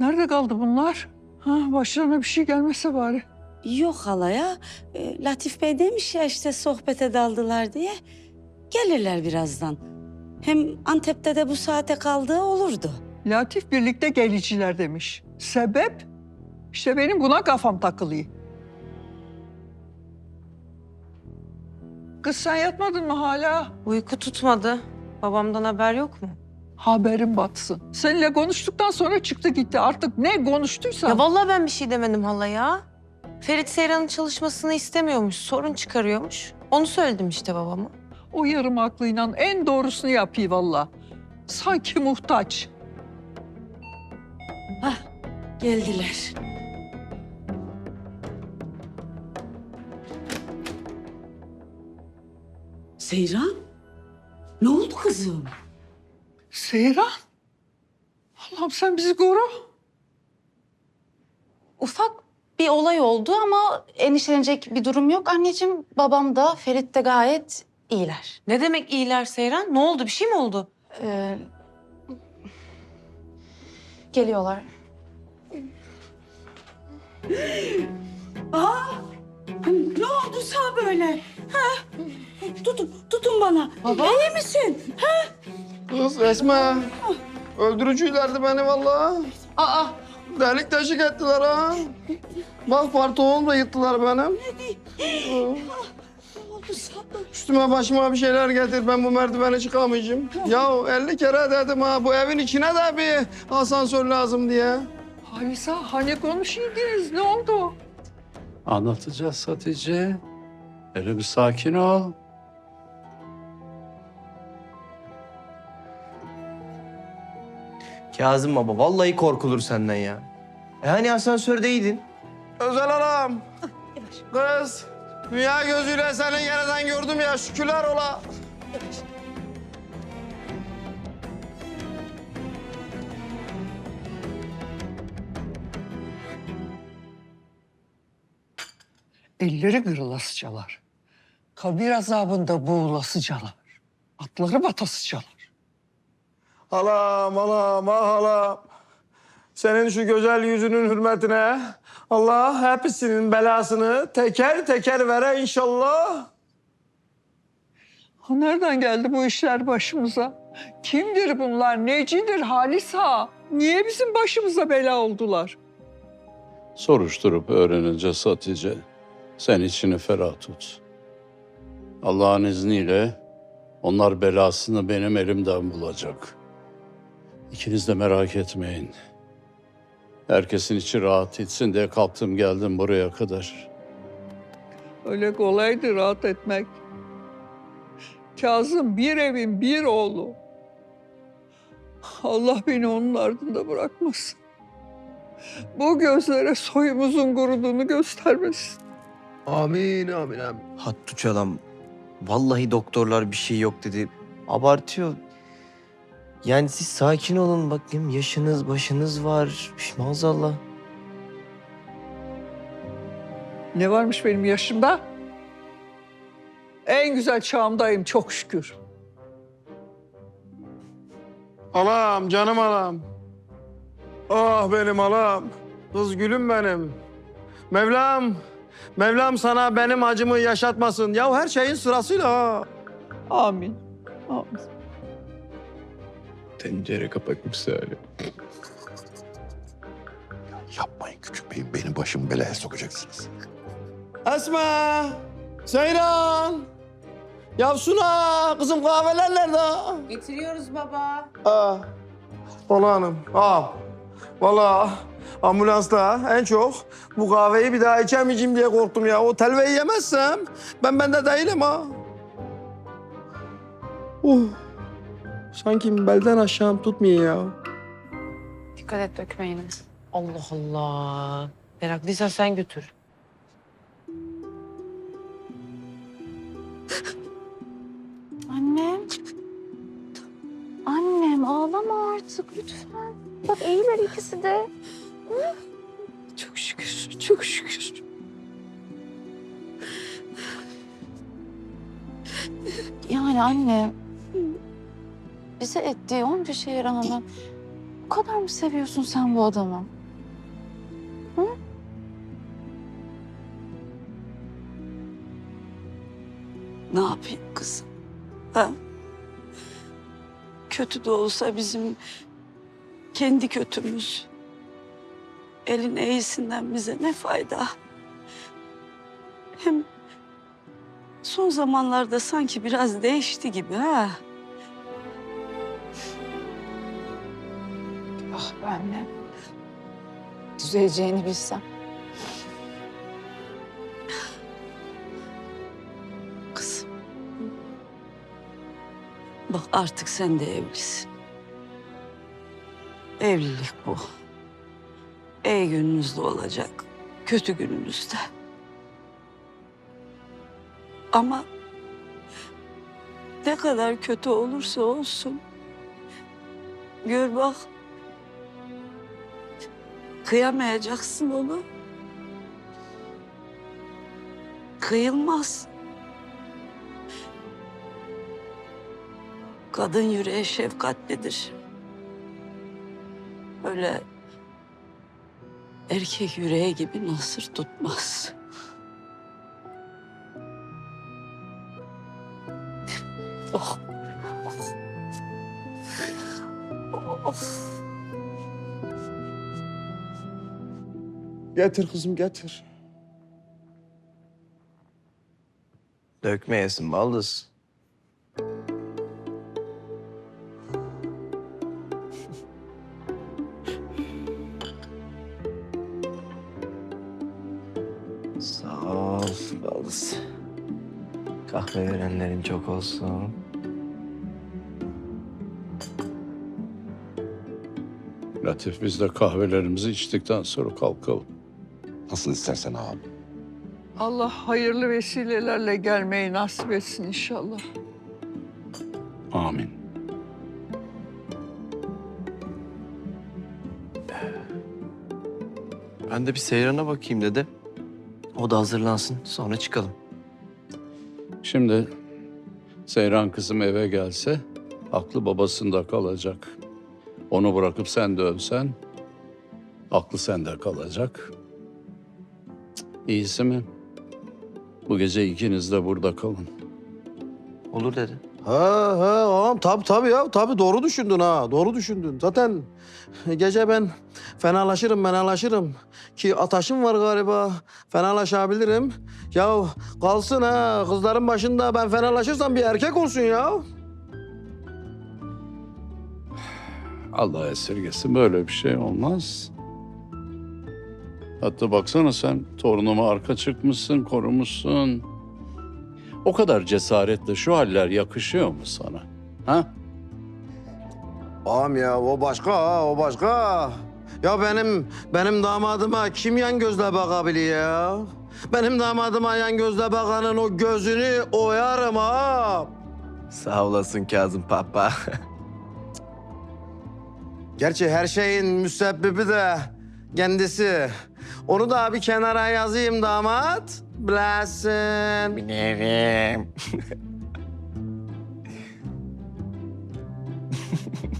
Nerede kaldı bunlar? Ha, başlarına bir şey gelmese bari. Yok halaya. E, Latif Bey demiş ya işte sohbete daldılar diye. Gelirler birazdan. Hem Antep'te de bu saate kaldığı olurdu. Latif birlikte geliciler demiş. Sebep? İşte benim buna kafam takılıyor. Kız sen yatmadın mı hala? Uyku tutmadı. Babamdan haber yok mu? Haberin batsın. Seninle konuştuktan sonra çıktı gitti. Artık ne konuştuysa. Ya vallahi ben bir şey demedim hala ya. Ferit Seyran'ın çalışmasını istemiyormuş, sorun çıkarıyormuş. Onu söyledim işte babama. O yarım aklıyla en doğrusunu yapıyor valla. Sanki muhtaç. Geldiler. Seyran, ne oldu kızım? Seyran. Allah'ım sen bizi koru. Ufak bir olay oldu ama endişelenecek bir durum yok. Anneciğim, babam da Ferit de gayet iyiler. Ne demek iyiler Seyran? Ne oldu? Bir şey mi oldu? Ee, geliyorlar. Ne oldu sana böyle? Ha? Tutun, tutun bana. Baba. İyi misin? Kız Esma. Öldürücülerdi beni vallahi. Aa, Delik deşik ettiler ha. Bak partoğumla yıktılar benim. Ne oldu sana? Üstüme başıma bir şeyler getir. Ben bu merdivene çıkamayacağım. ya 50 kere dedim ha bu evin içine de bir asansör lazım diye. Halisa hani konuşuydunuz ne oldu? Anlatacağız Hatice. Hele bir sakin ol. Kazım baba vallahi korkulur senden ya. E hani asansördeydin? Özel hanım. Kız. Dünya gözüyle seni yeniden gördüm ya şükürler ola. Elleri kırılasıcalar. Kabir azabında boğulasıcalar. Atları batasıcalar. Halam, halam, ah halam. Senin şu güzel yüzünün hürmetine Allah hepsinin belasını teker teker vere inşallah. Ha, nereden geldi bu işler başımıza? Kimdir bunlar? Necidir Halisa? Niye bizim başımıza bela oldular? Soruşturup öğreneceğiz Hatice. Sen içini ferah tut. Allah'ın izniyle onlar belasını benim elimden bulacak. İkiniz de merak etmeyin. Herkesin içi rahat etsin diye kalktım geldim buraya kadar. Öyle kolaydı rahat etmek. Kazım bir evin bir oğlu. Allah beni onun ardında bırakmasın. Bu gözlere soyumuzun kuruduğunu göstermesin. Amin, amin, amin. Hattuç adam. Vallahi doktorlar bir şey yok dedi. Abartıyor. Yani siz sakin olun bakayım yaşınız başınız var. Üş, Maazallah. Ne varmış benim yaşımda? En güzel çağımdayım çok şükür. Alam, canım alam. Ah benim alam. Kız gülüm benim. Mevlam, Mevlam sana benim acımı yaşatmasın. Ya her şeyin sırasıyla ha. Amin. Amin. Tencere kapak misali. Yapmayın küçük beyim. Benim başımı belaya sokacaksınız. Esma, Seyran. Ya Suna, kızım kahveler nerede? Getiriyoruz baba. Aa, Ola hanım, al. Vallahi ambulansta en çok bu kahveyi bir daha içemeyeceğim diye korktum ya. O telveyi yemezsem ben bende değilim ha. Uh, sanki belden aşağım tutmuyor ya. Dikkat et dökme yine. Allah Allah. Meraklıysan sen götür. Annem. Annem ağlama artık lütfen. Bak iyiler ikisi de. Çok şükür, çok şükür. Yani anne. Bize ettiği onca şeye rağmen bu kadar mı seviyorsun sen bu adamı? Ne yapayım kızım? Ha? Kötü de olsa bizim kendi kötümüz. Elin iyisinden bize ne fayda? Hem son zamanlarda sanki biraz değişti gibi ha. Ah ben de. Düzeleceğini bilsem. Kızım. Bak artık sen de evlisin. Evlilik bu. İyi gününüzde olacak, kötü gününüzde. Ama ne kadar kötü olursa olsun gör bak kıyamayacaksın onu. Kıyılmaz. Kadın yüreği şefkatlidir. Öyle erkek yüreği gibi nasır tutmaz. Oh. Of. Getir kızım getir. Dökmeyesin baldız. Sağ ol baldız. Kahve verenlerin çok olsun. Latif biz de kahvelerimizi içtikten sonra kalkalım. Nasıl istersen ağam. Allah hayırlı vesilelerle gelmeyi nasip etsin inşallah. Amin. Ben de bir Seyran'a bakayım dedi. O da hazırlansın sonra çıkalım. Şimdi Seyran kızım eve gelse aklı babasında kalacak. Onu bırakıp sen dönsen aklı sende kalacak. İyisi mi? Bu gece ikiniz de burada kalın. Olur dedi. Ha ha ağam tabii tabii ya tabii doğru düşündün ha doğru düşündün. Zaten gece ben fenalaşırım fenalaşırım ki ataşım var galiba fenalaşabilirim. Ya kalsın ha kızların başında ben fenalaşırsam bir erkek olsun ya. Allah esirgesin böyle bir şey olmaz. Hatta baksana sen torunuma arka çıkmışsın, korumuşsun. O kadar cesaretle şu haller yakışıyor mu sana? Ha? Ağam ya o başka ha o başka. Ya benim benim damadıma kim yan gözle bakabiliyor ya? Benim damadıma yan gözle bakanın o gözünü oyarım ha. Sağ olasın Kazım Papa. Gerçi her şeyin müsebbibi de kendisi. Onu da bir kenara yazayım damat. Bilesin. Bilirim.